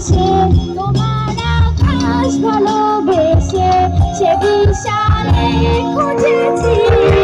বসে তোমার আকাশ ভালোবেসে সে বিশালে খুঁজেছি।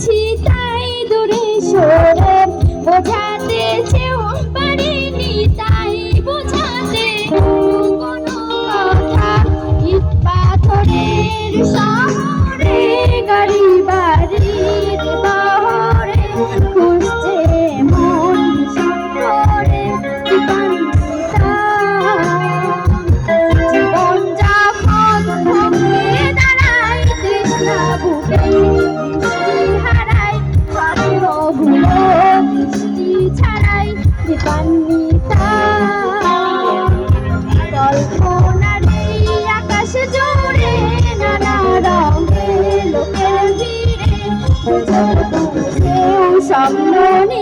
যাচ্ছি তাই দূরে সরে বোঝা কেউ সামনে